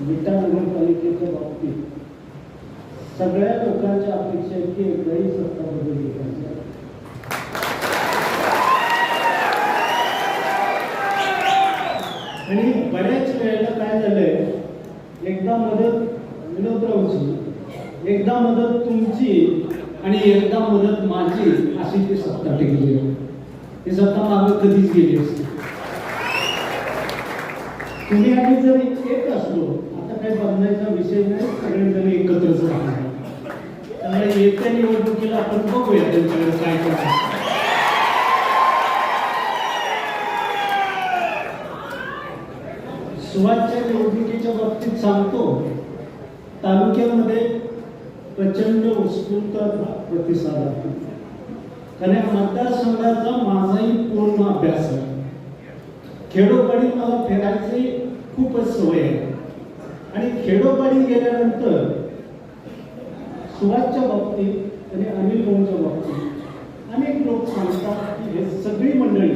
विटा नगरपालिकेच्या बाबतीत सगळ्या लोकांच्या अपेक्षा आहे की एकदाही सत्ता बदलली पाहिजे आणि बऱ्याच वेळेला काय झालंय एकदा मदत विनोदरावची एकदा मदत तुमची आणि एकदा मदत माझी अशी ती सत्ता टिकली. आहे ती सत्ता मागं कधीच गेली असते तुम्ही आम्ही जर एक असलो काही बदलायचा विषय नाही सगळेजण एकत्रच राहणार. त्यामुळे येत्या निवडणुकीला आपण बघूया त्यांच्याकडे काय करायचं सुवासच्या निवडणुकीच्या बाबतीत सांगतो तालुक्यामध्ये प्रचंड उत्स्फूर्त प्रतिसाद आहे. कारण मतदारसंघाचा माझाही पूर्ण अभ्यास आहे. खेडोपाडी मला फिरायची खूपच सवय आहे. आणि खेडोपाडी गेल्यानंतर सुभाषच्या बाबतीत आणि अनिल भाऊच्या बाबतीत अनेक लोक सांगतात की हे सगळी मंडळी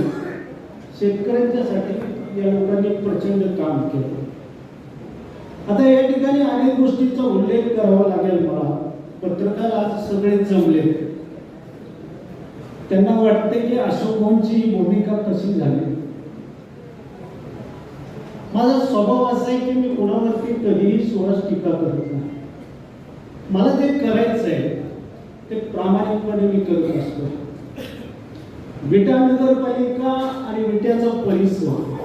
शेतकऱ्यांच्यासाठी या लोकांनी प्रचंड काम केलं. आता या ठिकाणी अनेक गोष्टींचा उल्लेख करावा लागेल मला. पत्रकार आज सगळे जमले. त्यांना वाटते की अशोक भाऊंची भूमिका कशी झाली? माझा स्वभाव असा आहे की मी कोणावरती कधीही सुहास टीका करत नाही. मला ते करायचं आहे ते प्रामाणिकपणे मी करत असतो. विटा नगरपालिका आणि विट्याचा परिसर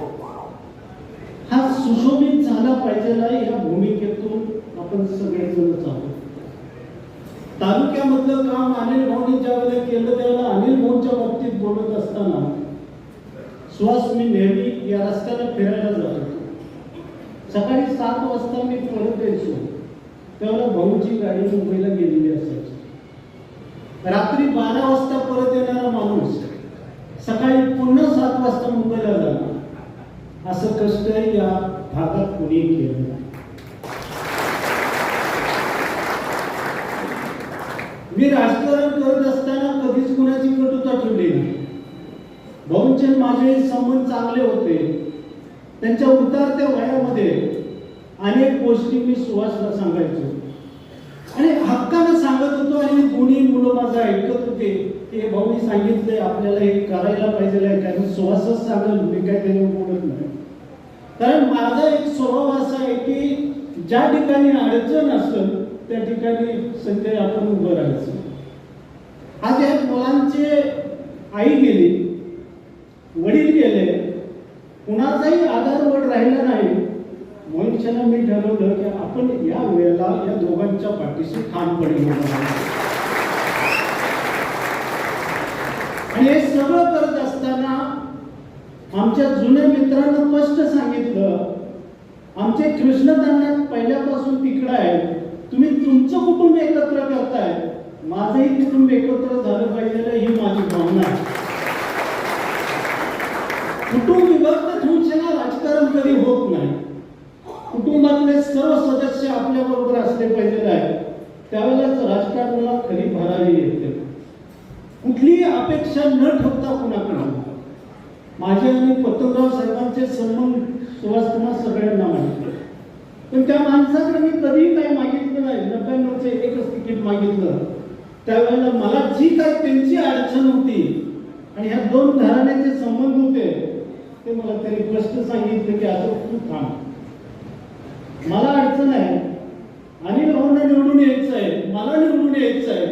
हा सुशोभित झाला पाहिजे या भूमिकेतून आपण सगळेजणच आहोत तालुक्यामधलं काम अनिल भाऊनी ज्या वेळेला केलं त्यावेळेला अनिल भाऊच्या बाबतीत बोलत असताना सुहास मी नेहमी या रस्त्याला फिरायला जातो. सकाळी सात वाजता मी परत यायचो. त्यावेळेला भाऊची गाडी मुंबईला गेलेली असायची. रात्री बारा वाजता परत येणारा माणूस सकाळी पुन्हा सात वाजता मुंबईला जाणार. असं कष्ट या भागात कोणी केलं नाही. मी राजकारण करत असताना कधीच कुणाची कटुता ठेवली नाही. भाऊंचे माझे संबंध चांगले होते. त्यांच्या उतारत्या वयामध्ये अनेक गोष्टी मी सुहासला सांगायचो. आणि हक्कानं सांगत होतो आणि दोन्ही मुलं माझं ऐकत होते. की भाऊनी सांगितलंय आपल्याला हे करायला पाहिजे आहे. कारण सुहासच सांगेल मी काय त्याने बोलत नाही. कारण माझा एक स्वभाव असा आहे की ज्या ठिकाणी अडचण असतं त्या ठिकाणी संजय आपण उभं राहायचं. आज या मुलांचे आई गेली वडील गेले काही आधारवड राहिला नाही. मनुष्यानं मी ठरवलं की आपण या वेळेला या दोघांच्या पाठीशी ठामपणे आणि हे सगळं करत असताना आमच्या जुन्या मित्रांना स्पष्ट सांगितलं आमचे कृष्णदांना पहिल्यापासून तिकडं आहे तुम्ही तुमचं कुटुंब एकत्र करताय. माझंही कुटुंब एकत्र झालं पाहिजे ही माझी भावना आहे. कुटुंब विभक्त ठेवून राजकारण कधी होत नाही. कुटुंबातले सर्व सदस्य आपल्या बरोबर असले पाहिजे आहे त्यावेळेलाच राजकारणाला खरी भरावी येते. कुठलीही अपेक्षा न ठेवता कुणाकडे माझे आणि पत्रराव साहेबांचे संबंध सुवासना सगळ्यांना माहिती पण त्या माणसाकडे मी कधीही काही मागितलं नाही. नव्याण्णवचे एकच तिकीट मागितलं. त्यावेळेला मला जी काय त्यांची अडचण होती आणि ह्या दोन घराण्याचे संबंध होते ते मला त्यांनी स्पष्ट सांगितलं की असं तू थांब. मला अडचण आहे. अनिल भाऊंना निवडून यायचं आहे. मला निवडून यायचं आहे.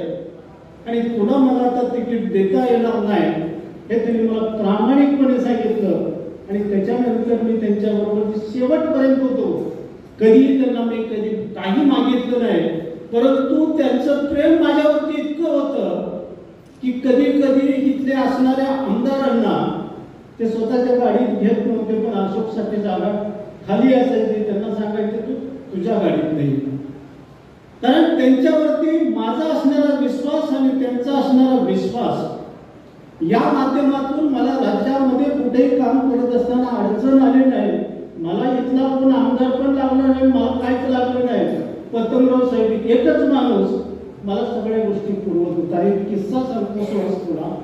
आणि पुन्हा मला आता तिकीट देता येणार नाही. हे त्यांनी मला प्रामाणिकपणे सांगितलं. आणि त्याच्यानंतर मी त्यांच्याबरोबर शेवटपर्यंत होतो कधीही त्यांना मी कधी काही मागितलं नाही. परंतु त्यांचं प्रेम माझ्यावरती इतकं होतं की कधी कधी इथले असणाऱ्या आमदारांना ते स्वतःच्या गाडीत घेत नव्हते पण अशोकसाठी जागा खाली असायची त्यांना सांगायचे तू तुझ्या गाडीत नाही. कारण त्यांच्यावरती माझा असणारा विश्वास आणि त्यांचा असणारा विश्वास या माध्यमातून मला राज्यामध्ये कुठेही काम करत असताना अडचण आली नाही. मला इथला कोण आमदार पण लागला नाही मला काहीच लागलं नाही. पतंगराव साहेब एकच माणूस मला सगळ्या गोष्टी पुरवत होता. एक किस्सा सांगतो सहज तुला.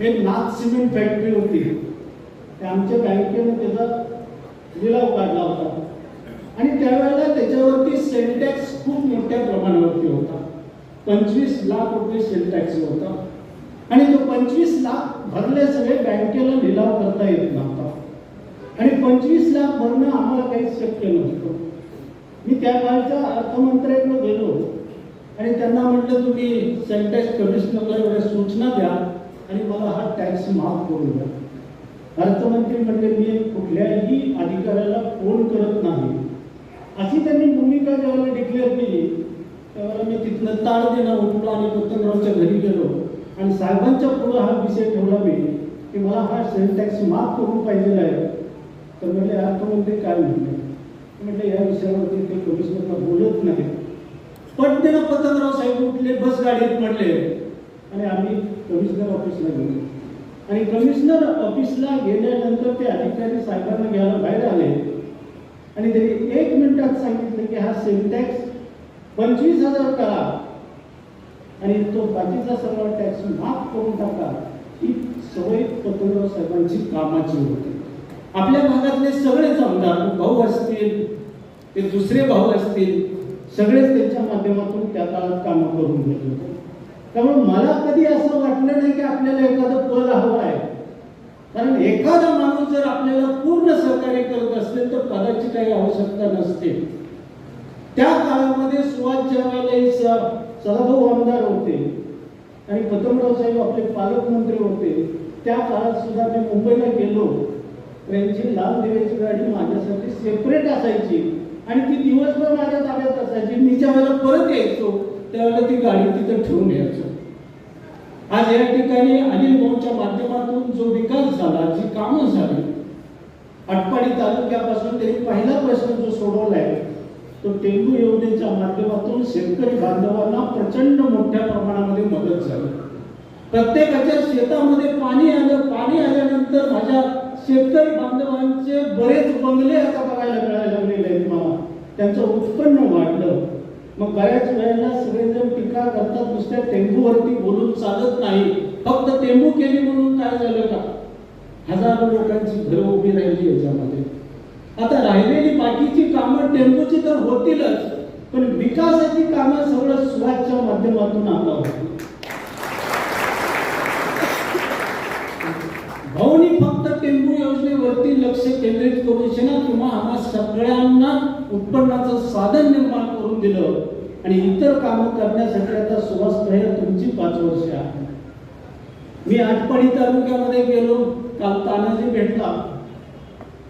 एक नाथ सिमेंट फॅक्टरी होती. आमच्या बँकेनं त्याचा लिलाव काढला होता. आणि त्यावेळेला त्याच्यावरती सेल खूप मोठ्या प्रमाणावरती होता. पंचवीस लाख रुपये सेलटॅक्स होता. आणि तो पंचवीस लाख भरले सगळे बँकेला लिलाव करता येत नव्हता. आणि पंचवीस लाख भरणं आम्हाला काही शक्य नव्हतं. मी त्या काळच्या अर्थमंत्र्यांकडे गेलो. आणि त्यांना म्हटलं तुम्ही सेंटेक्स कमिशनरला एवढ्या सूचना द्या. आणि मला हा टॅक्स माफ करून द्या. अर्थमंत्री म्हणजे मी कुठल्याही अधिकाऱ्याला फोन करत नाही. अशी त्यांनी भूमिका ज्यावेळेला डिक्लेअर केली त्यावेळेला मी तिथनं ताळ देणं उठलो आणि पतंगरावच्या घरी गेलो. आणि साहेबांच्या पुढं हा विषय ठेवला मी की मला हा सेल टॅक्स माफ करून पाहिजे आहे. तर म्हणजे अर्थमंत्री काय म्हटले म्हटलं या विषयावरती ते कमिशनरला बोलत नाही पटदेनं पतंगराव साहेब उठले बस गाडीत पडले. आणि आम्ही कमिशनर ऑफिसला गेले. आणि कमिशनर ऑफिसला गेल्यानंतर ते अधिकारी साहेबांना घ्यायला बाहेर आले. आणि त्यांनी एक मिनिटात सांगितलं की हा सेल टॅक्स पंचवीस हजार करा. आणि तो बाकीचा सर्व टॅक्स माफ करून टाका. ही सवय पतंगराव साहेबांची कामाची होती. आपल्या भागातले सगळेच आमदार भाऊ असतील ते दुसरे भाऊ असतील सगळेच त्यांच्या माध्यमातून त्या काळात कामं करून घेत होते त्यामुळे मला कधी असं वाटलं नाही की आपल्याला एखादं पद हवं आहे. कारण एखादा माणूस जर आपल्याला पूर्ण सहकार्य करत असेल तर पदाची काही आवश्यकता नसते. त्या काळामध्ये सुवास ज्या सदाभाऊ आमदार होते. आणि पतंगराव साहेब आपले पालकमंत्री होते. त्या काळात सुद्धा मी मुंबईला गेलो. ट्रेनची लाल दिव्याची गाडी माझ्यासाठी सेपरेट असायची. आणि ती दिवसभर माझ्या ताब्यात असायची. मी ज्या वेळेला परत यायचो त्यावेळेला ती गाडी तिथं ठेवून यायचो आज या ठिकाणी अनिल भाऊच्या माध्यमातून जो विकास झाला जी कामं झाली आटपाडी तालुक्यापासून त्यांनी पहिला प्रश्न जो सोडवलाय तो टेंबू योजनेच्या माध्यमातून शेतकरी बांधवांना प्रचंड मोठ्या प्रमाणामध्ये मदत झाली. प्रत्येकाच्या शेतामध्ये पाणी आलं पाणी आल्यानंतर माझ्या शेतकरी बांधवांचे बरेच बंगले आता बघायला मिळायला लागलेले आहेत मला. त्यांचं उत्पन्न वाढलं. मग बऱ्याच वेळेला सगळेजण टीका करतात नुसत्या टेंबूवरती बोलून चालत नाही. फक्त टेंबू केली म्हणून काय झालं का? हजारो लोकांची घरं उभी राहिली याच्यामध्ये. आता राहिलेली बाकीची कामं टेंबूची तर होतीलच पण विकासाची कामं सगळं सुवासच्या माध्यमातून आता होती. भाऊनी फक्त टेंबू योजनेवरती लक्ष केंद्रित करू शेना किंवा आम्हा सगळ्यांना उत्पन्नाचं साधन निर्माण दिलं आणि इतर कामं करण्यासाठी आता सुहास भैया तुमची पाच वर्ष आहे मी आटपाडी तालुक्यामध्ये गेलो काल तानाजी भेटला.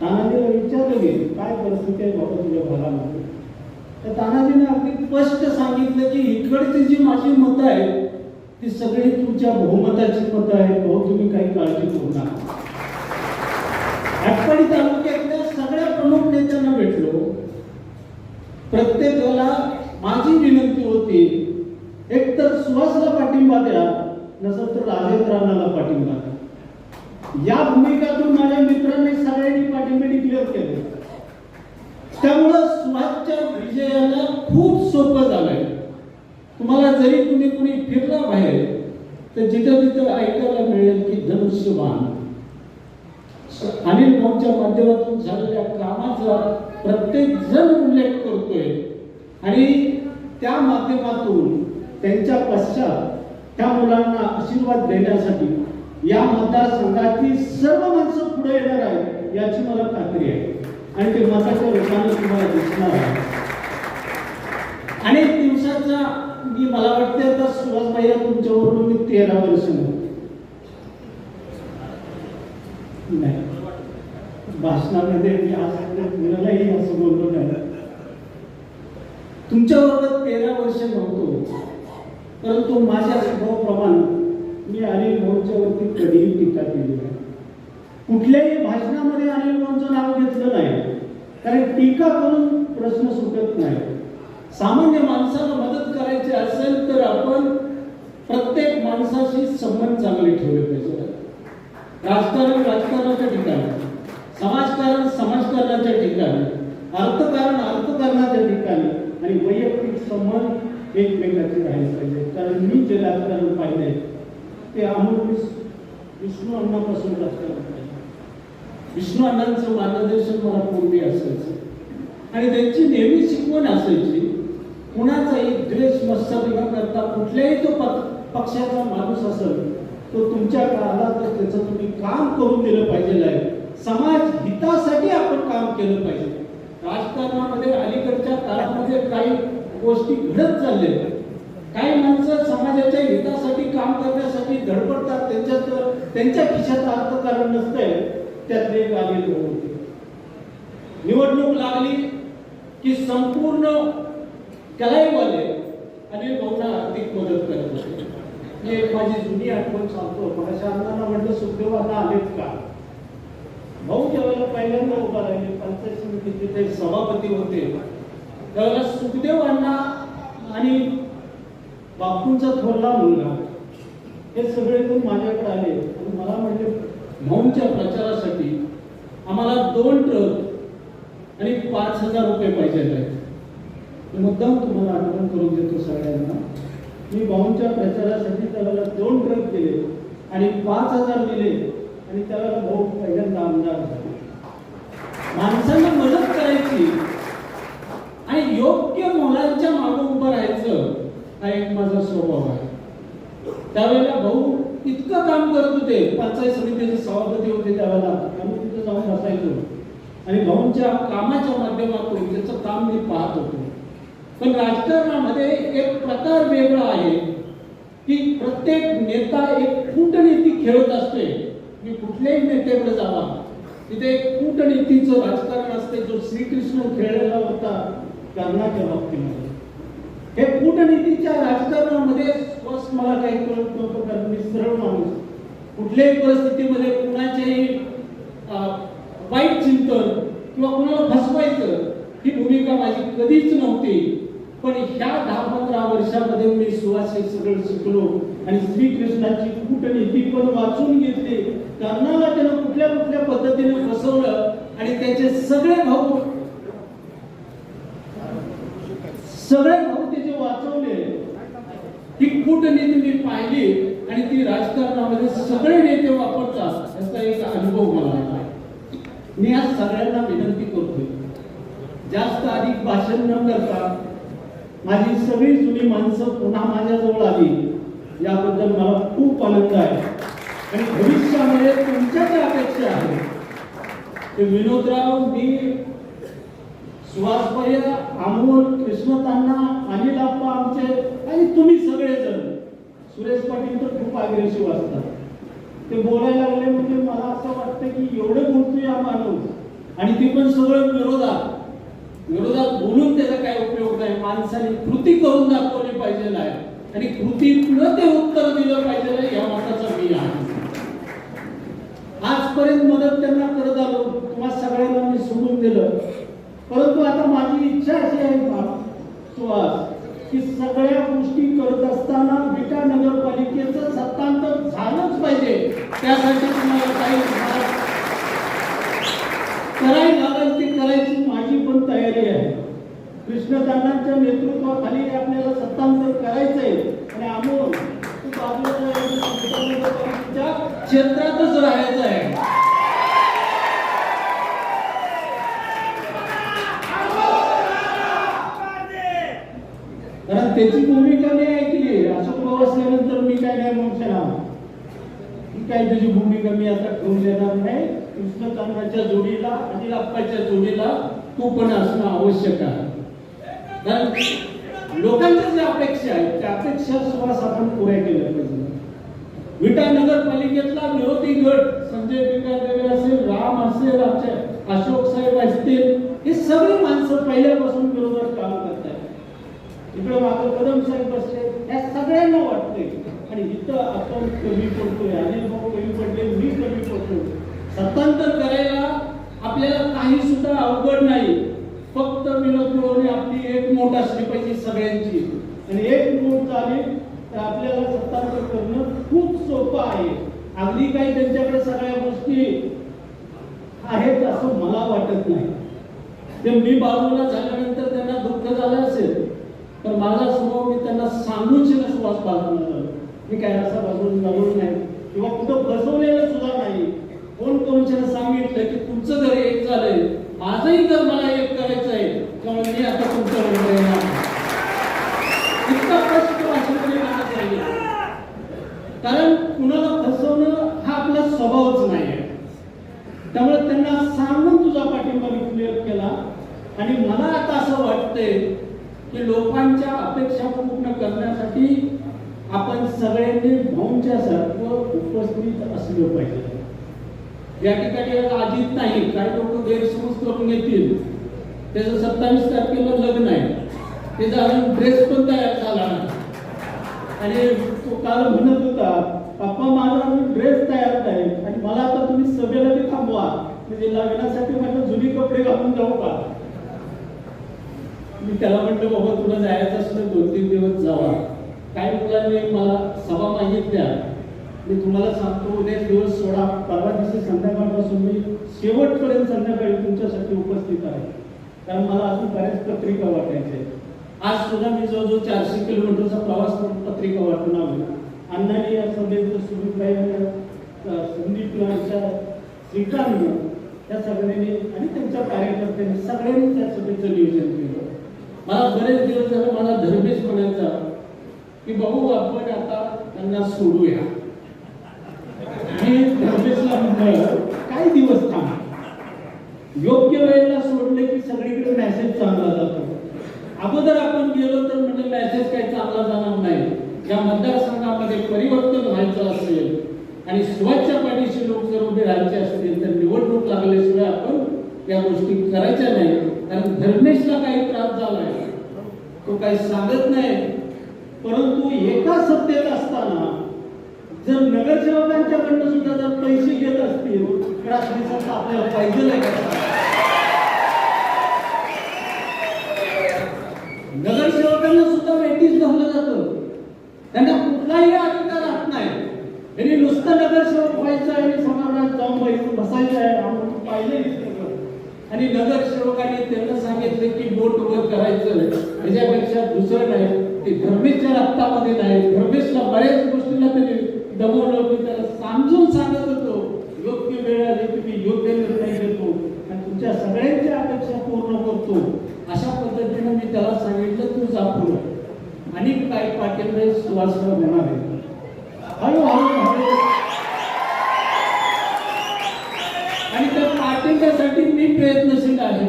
तानाजीला विचारलं मी काय परिस्थिती आहे बाबा तुझ्या भागामध्ये? तर तानाजीने अगदी स्पष्ट सांगितलं की इकडची जी माझी मतं आहेत ती सगळी तुमच्या बहुमताची मतं आहेत. भाऊ तुम्ही काही काळजी करू नका. आटपाडी तालुक्यातल्या सगळ्या प्रमुख नेत्यांना भेटलो. प्रत्येक माझी विनंती होती एक तर सुहासला पाठिंबा द्या नसेल तर राजेंद्रांना पाठिंबा द्या. या भूमिकातून माझ्या मित्रांनी सगळ्यांनी पाठिंबे डिक्लेअर केले. त्यामुळं सुहासच्या विजयाला खूप सोपं झालंय. तुम्हाला जरी तुम्ही कुणी फिरला बाहेर तर जिथं तिथं ऐकायला मिळेल की धनुष्यबाण. अनिल भाऊच्या माध्यमातून झालेल्या कामाचा प्रत्येक जण उल्लेख करतोय. आणि त्या माध्यमातून त्यांच्या पश्चात त्या मुलांना आशीर्वाद देण्यासाठी या मतदारसंघातील सर्व माणसं पुढे येणार आहेत याची मला खात्री आहे. आणि ते मताच्या रूपाने तुम्हाला दिसणार आहे अनेक दिवसाचा मी मला वाटते आता सुभाष भैया तुमच्यावरून मी तेरा वर्ष नाही. भाषणामध्ये मी आज कुणालाही असं बोललो नाही तुमच्याबरोबर तेरा वर्ष नव्हतो परंतु माझ्या स्वभावाप्रमाणे मी अनिल भाऊच्या वरती कधीही टीका केली नाही. कुठल्याही भाषणामध्ये अनिल भाऊंचं नाव घेतलं नाही. कारण टीका करून प्रश्न सुटत नाही. सामान्य माणसाला मदत करायची असेल तर आपण प्रत्येक माणसाशी संबंध चांगले ठेवले पाहिजे राजकारण राजकारणाच्या ठिकाणी समाजकारण समाजकारणाच्या ठिकाणी अर्थकारण अर्थकारणाच्या ठिकाणी आणि आपण एकमेकाचे राहिले पाहिजे. कारण मी जे राजकारण पाहिले ते अमोल विष्णू अण्णापासून राजकारण पाहिजे. विष्णू अण्णांचं मार्गदर्शन मला पूर्वी असायचं. आणि त्यांची नेहमी शिकवण असायची कुणाचाही द्वेष मत्सर न करता कुठल्याही तो पक्षाचा माणूस असेल तो तुमच्या काळाला तर त्याचं तुम्ही काम करून दिलं पाहिजे आहे. समाज हितासाठी आपण काम केलं पाहिजे. राजकारणामध्ये अलीकडच्या काळामध्ये काही गोष्टी घडत चालल्या काही माणसं समाजाच्या हितासाठी काम करण्यासाठी धडपडतात. त्यांच्यात त्यांच्या खिशात अर्थकारण नसतंय त्यातले एक आलेले होते. निवडणूक लागली की संपूर्ण कलाईवाले आणि भाऊना आर्थिक मदत करत होते. मी एक माझी जुनी आठवण सांगतो. माझ्या अण्णांना म्हटलं सुखदेवांना आलेत का? भाऊ जेव्हा पहिल्यांदा उभा राहिले. पंचायत समितीचे ते सभापती होते. त्यावेळेला सुखदेव अण्णा आणि बापूंचा थोरला मुलगा हे सगळे जण माझ्याकडे आले. आणि मला म्हणजे भाऊंच्या प्रचारासाठी आम्हाला दोन ट्रक आणि पाच हजार रुपये पाहिजे आहेत मुद्दाम तुम्हाला आठवण करून देतो सगळ्यांना. मी भाऊंच्या प्रचारासाठी त्याला दोन ट्रक दिले आणि पाच हजार दिले आणि त्याला भाऊ पहिल्यांदा आमदार झाले. माणसांना मदत करायची आणि योग्य मुलांच्या उभं राहायचं हा एक माझा स्वभाव आहे. त्यावेळेला भाऊ इतकं काम करत होते पंचायत समितीचे सभापती होते त्यावेळेला. आम्ही तिथे जाऊन बसायचो. आणि भाऊंच्या कामाच्या माध्यमातून त्याचं काम मी पाहत होतो. पण राजकारणामध्ये एक प्रकार वेगळा आहे की प्रत्येक नेता एक कूटनीती खेळत असते. मी कुठल्याही नेत्याकडे जावा. तिथे एक कूटनीतीचं राजकारण असते जो श्रीकृष्ण खेळलेला होता कर्णाच्या बाबतीमध्ये. हे कूटनीतीच्या राजकारणामध्ये स्वस्त मला काही कळत नव्हतं कारण मी सरळ माणूस कुठल्याही परिस्थितीमध्ये कुणाच्याही वाईट चिंतन किंवा कुणाला फसवायचं ही भूमिका माझी कधीच नव्हती. पण ह्या दहा पंधरा वर्षामध्ये मी सुवास हे सगळं शिकलो आणि श्रीकृष्णाची कूटनीती पण वाचून घेतली. कर्णाला त्यानं कुठल्या कुठल्या पद्धतीने फसवलं आणि त्याचे सगळे भाऊ सगळे भाऊ त्याचे वाचवले ही कूटनीती मी पाहिली आणि ती राजकारणामध्ये सगळे नेते वापरतात याचा एक अनुभव मला आला. मी आज सगळ्यांना विनंती करतोय जास्त अधिक भाषण न करता माझी सगळी जुनी माणसं पुन्हा माझ्याजवळ आली. याबद्दल मला खूप आनंद आहे. आणि भविष्यामध्ये तुमच्या काय अपेक्षा आहे. ते विनोदराव मी सुहासभैया अमोल कृष्णतांना अनिल आप्पा आमचे आणि तुम्ही सगळेजण सुरेश पाटील तर खूप अग्रेसिव्ह असतात. ते बोलायला लागले म्हणजे मला असं वाटतं की एवढं बोलतोय हा माणूस. आणि ते पण सगळं विरोधात. विरोधात बोलून त्याचा काय उपयोग नाही. माणसाने कृती करून दाखवली पाहिजे आहे आणि कृती न ते उत्तर दिलं पाहिजे या मताचा मी आहे. आजपर्यंत मदत त्यांना करत आलो. तुम्हाला सगळ्यांना मी सोडून दिलं. परंतु आता माझी इच्छा अशी आहे सुहास. की सगळ्या गोष्टी करत असताना विटा नगरपालिकेचं सत्तांतर झालंच पाहिजे. त्यासाठी तुम्हाला काही करायला लागेल ते करायची माझी पण तयारी आहे. कृष्णदानांच्या नेतृत्वाखाली आपल्याला सत्तांतर करायचं आहे आणि अमोल तू बाजूला क्षेत्रातच राहायचं आहे. कारण त्याची भूमिका मी ऐकली अशोक भाऊ असल्यानंतर मी काय नाही मोक्षणा ही काय तुझी भूमिका मी आता करू देणार नाही. कृष्णकांताच्या जोडीला आणि लाप्पाच्या जोडीला तू पण असणं आवश्यक आहे. कारण लोकांच्या ज्या अपेक्षा आहेत त्या अपेक्षा सुवास आपण पुऱ्या केल्या पाहिजे विटा नगरपालिकेतला विरोधी गट संजय पिकादेवे असेल राम असेल आमचे अशोक साहेब असतील हे सगळी माणसं पहिल्यापासून विरोधात करत इकडे मागं कदम साहेब बसले. या सगळ्यांना वाटते आणि इथं आपण कमी पडतोय अनिल भाऊ कमी पडले मी कमी पडतो सत्तांतर करायला आपल्याला काही सुद्धा अवघड नाही. फक्त विनोद मिळवणे आपली एक मोठ असली पाहिजे सगळ्यांची. आणि एक मोठ झाली तर आपल्याला सत्तांतर करणं खूप सोपं आहे. अगदी काही त्यांच्याकडे सगळ्या गोष्टी आहेत असं मला वाटत नाही. ते मी बाजूला झाल्यानंतर त्यांना दुःख झालं असेल तर माझा स्वभाव मी त्यांना सांगून शिना सुवास पालन मी काय असा बाजून झालो नाही. किंवा कुठं बसवलेलं सुद्धा नाही. कोण कोणच्या सांगितलं की तुमचं घर एक झालंय. माझंही तर मला एक करायचं आहे. त्यामुळे मी आता तुमचं बरोबर इतका प्रश्न भाषेमध्ये मला कारण कुणाला फसवणं हा आपला स्वभावच नाही आहे. त्यामुळे त्यांना सांगून तुझा पाठिंबा मी क्लिअर केला. आणि मला आता असं वाटतंय की लोकांच्या अपेक्षा पूर्ण करण्यासाठी आपण सगळ्यांनी भाऊंच्या सर्व उपस्थित असलं पाहिजे. या ठिकाणी आज नाही काही लोक गैरसमज करून घेतील त्याचं सत्तावीस तारखेला लग्न आहे. त्याचा अजून ड्रेस पण तयार झाला नाही. आणि तो काल म्हणत होता पप्पा माझा अजून ड्रेस तयार नाही आणि मला आता तुम्ही सभेला बी थांबवा. म्हणजे लग्नासाठी माझ्या जुनी कपडे घालून जाऊ का? मी त्याला म्हटलं बाबा तुला जायचं असलं दोन तीन दिवस जावा. काय मुलांनी मला सभा मागितल्या मी तुम्हाला सांगतो उद्या दिवस सोडा. परवा दिवशी संध्याकाळपासून मी शेवटपर्यंत संध्याकाळी तुमच्यासाठी उपस्थित आहे. कारण मला अजून बऱ्याच पत्रिका वाटायच्या आहेत. आज सुद्धा मी जवळजवळ चारशे किलोमीटरचा प्रवास करून पत्रिका वाटून आलो अण्णांनी या सभेचं सुरू काही संदीप यांच्या श्रीकांत त्या सगळ्यांनी आणि त्यांच्या कार्यकर्त्यांनी सगळ्यांनी त्या सभेचं नियोजन केलं मला बरेच दिवस झाले मला धर्मेश म्हणायचा की भाऊ आपण आता त्यांना सोडूया. मी धर्मेशला काय दिवस थांब. योग्य वेळेला सोडले की सगळीकडे मेसेज चांगला जातो. अगोदर आपण गेलो तर म्हणजे मेसेज काही चांगला जाणार नाही. या मतदारसंघामध्ये परिवर्तन व्हायचं असेल आणि स्वच्छ पाठीशी लोक जर उभे राहायचे असतील तर निवडणूक लागल्याशिवाय आपण या गोष्टी करायच्या नाही. कारण धर्मेशला काही त्रास आहे तो काही सांगत नाही. परंतु एका सत्तेत असताना जर नगरसेवकांच्याकडनं सुद्धा जर पैसे घेत असतील तर सत्ता आपल्याला पाहिजे नाही नगरसेवकांना सुद्धा वेटीस धरलं जातं. त्यांना कुठलाही अधिकार राहत नाही. त्यांनी नुसतं नगरसेवक व्हायचं आहे आणि समाजात जाऊन बसायचं आहे. आणि नगरसेवकांनी त्यांना सांगितलं की बोट वर करायचं त्याच्यापेक्षा दुसरं नाही ते धर्मेशच्या रक्तामध्ये नाही. धर्मेशला बऱ्याच गोष्टीला त्यांनी दमवलं मी त्याला समजून सांगत होतो योग्य वेळ आली की मी योग्य निर्णय घेतो आणि तुमच्या सगळ्यांच्या अपेक्षा पूर्ण करतो. अशा पद्धतीने मी त्याला सांगितलं तू जा पुढे. आणि काही पाठिंबे सुवासना होणार आहे हळूहळू हळू आणि त्या पाठिंब्यासाठी मी प्रयत्नशील आहे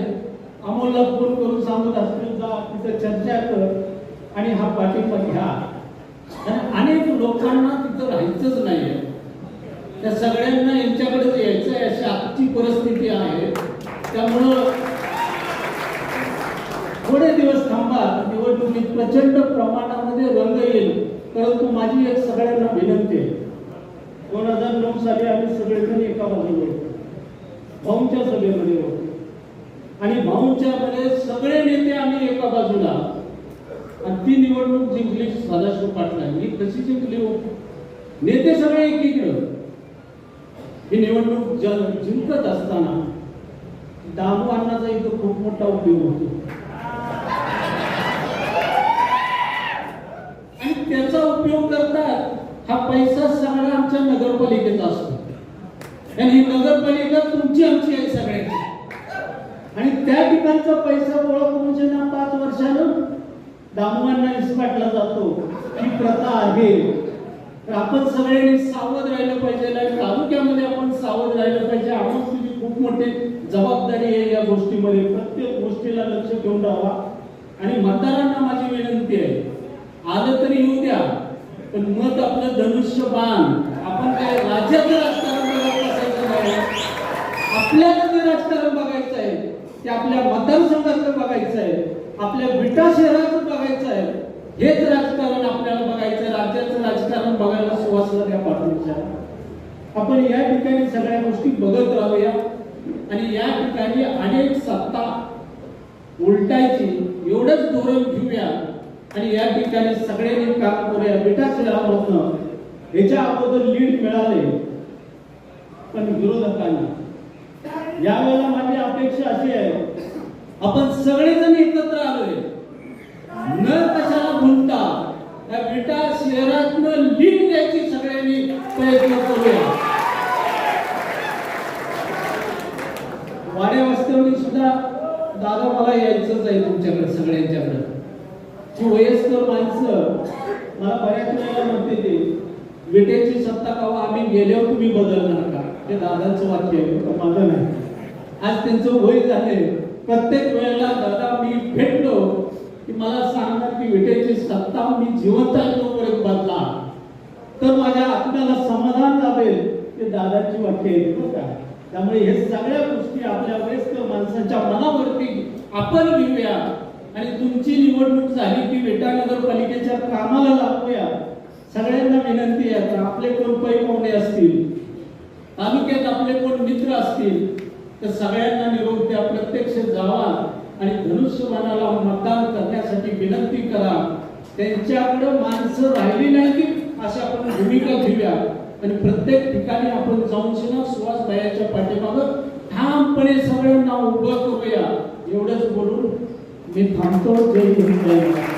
अमोलला फोन करून सांगत असतील जा तिथं चर्चा कर आणि हा पाठिंबा घ्या. आणि अनेक लोकांना तिथं राहायचंच नाहीये. त्या सगळ्यांना यांच्याकडेच यायचं आहे अशी आजची परिस्थिती आहे. त्यामुळं थोडे दिवस थांबा. निवडणुकीत प्रचंड प्रमाणामध्ये रंग येईल. परंतु माझी एक सगळ्यांना विनंती आहे. दोन हजार नऊ साली आम्ही सगळेजण एका बाजूला होतो. भाऊंच्या सभेमध्ये होतो. आणि भाऊंच्या मध्ये सगळे नेते आम्ही एका बाजूला. आणि ती निवडणूक जिंकली सदाशिव पाटलांनी कशी जिंकली हो. नेते सगळे एकीकडं. ही निवडणूक जिंकत असताना दामू अण्णाचा इथं खूप मोठा उपयोग होतो. आणि त्याचा उपयोग करतात हा पैसा सगळा आमच्या नगरपालिकेचा असतो. आणि ही नगरपालिका तुमची आमची आहे. त्या पैसा गोळा करून ज्यांना पाच वर्षानं दामवांना विस्फाटला जातो ही प्रथा आहे. तर आपण सगळ्यांनी सावध राहिलं पाहिजे तालुक्यामध्ये आपण सावध राहिलं पाहिजे. आपण तुझी खूप मोठी जबाबदारी आहे या गोष्टीमध्ये. प्रत्येक गोष्टीला लक्ष ठेवून राहावा. आणि मतदारांना माझी विनंती आहे आलं तरी येऊ द्या पण मत आपलं धनुष्य बाण आपण काय राज्याचं राजकारण बघायचं नाही. आपल्याला ते राजकारण बघायचं ते आपल्या मतदारसंघाचं बघायचं आहे. आपल्या विटा शहराचं बघायचं आहे. हेच राजकारण आपल्याला बघायचं राज्याचं राजकारण बघायला सुवासला त्या पाठवूच्या आपण या ठिकाणी सगळ्या गोष्टी बघत राहूया. आणि या ठिकाणी अनेक सत्ता उलटायची एवढंच धोरण घेऊया. आणि या ठिकाणी सगळ्यांनी काम करूया. बेटा शहरामधनं ह्याच्या अगोदर लीड मिळाले. पण विरोधकांना यावेळेला माझी अपेक्षा अशी आहे आपण सगळेजण एकत्र आलोय. न कशाला म्हणता त्या विटा शहरातनं लीड द्यायची सगळ्यांनी प्रयत्न करूया. वाड्या वास्तवनी सुद्धा दादा मला यायचंच आहे तुमच्याकडे सगळ्यांच्याकडे. जी वयस्कर माणसं मला बऱ्याच वेळेला म्हणते ते विटेची सत्ता कावा आम्ही गेल्यावर तुम्ही बदलणार का? ते दादांचं वाक्य आहे माझं नाही. आज त्यांचं वय झाले प्रत्येक वेळेला दादा मी भेटलो. की मला सांगणार की भेटायची सत्ता मी जिवंत तोपर्यंत बदला. तर माझ्या आत्म्याला समाधान लाभेल ते दादाची वाक्य का? त्यामुळे हे सगळ्या गोष्टी आपल्या वयस्कर माणसाच्या मनावरती आपण घेऊया. आणि तुमची निवडणूक झाली की बेटा नगरपालिकेच्या कामाला लागूया. सगळ्यांना विनंती आहे आपले कोण पै पाहुणे असतील? तालुक्यात आपले कोण मित्र असतील? तर सगळ्यांना निरोप द्या प्रत्यक्ष जावा आणि धनुष्यबाणाला मतदान करण्यासाठी विनंती करा. त्यांच्याकडे माणसं राहिली नाही की अशी आपण भूमिका घेऊया. आणि प्रत्येक ठिकाणी आपण जाऊन शिना सुहास भायाच्या पाठीमागं ठामपणे सगळ्यांना उभं करूया. एवढंच बोलून मी थांबतो. जय हिंद